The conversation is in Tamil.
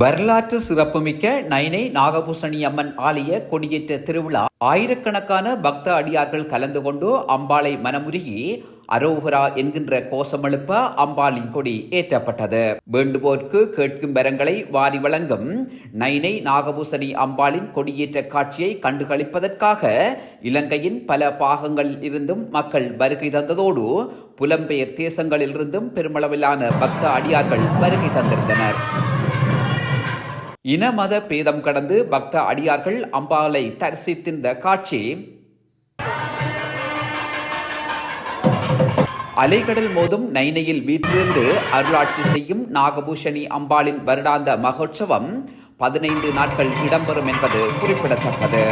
வரலாற்று சிறப்புமிக்க நைனை நாகபூசணி அம்மன் ஆலய கொடியேற்ற திருவிழா ஆயிரக்கணக்கான பக்த அடியார்கள் கலந்து கொண்டு அம்பாளை மனமுருகி அரோகரா என்கின்ற கோஷமெழுப்ப அம்பாளின் கொடி ஏற்றப்பட்டது. வேண்டுவோர்க்கு கேட்கும் வரங்களை வாரி வழங்கும் நைனை நாகபூசணி அம்பாளின் கொடியேற்ற காட்சியை கண்டுகளிப்பதற்காக இலங்கையின் பல பாகங்களில் இருந்தும் மக்கள் வருகை தந்ததோடு புலம்பெயர் தேசங்களிலிருந்தும் பெருமளவிலான பக்த அடியார்கள் வருகை தந்திருந்தனர். இன மத பேதம் கடந்து பக்த அடியார்கள் அம்பாளை தரிசித்திருந்த காட்சி. அலைகடல் மோதும் நைனையில் வீற்றிருந்து அருளாட்சி செய்யும் நாகபூஷணி அம்பாளின் வருடாந்த மகோற்சவம் பதினைந்து நாட்கள் இடம்பெறும் என்பது குறிப்பிடத்தக்கது.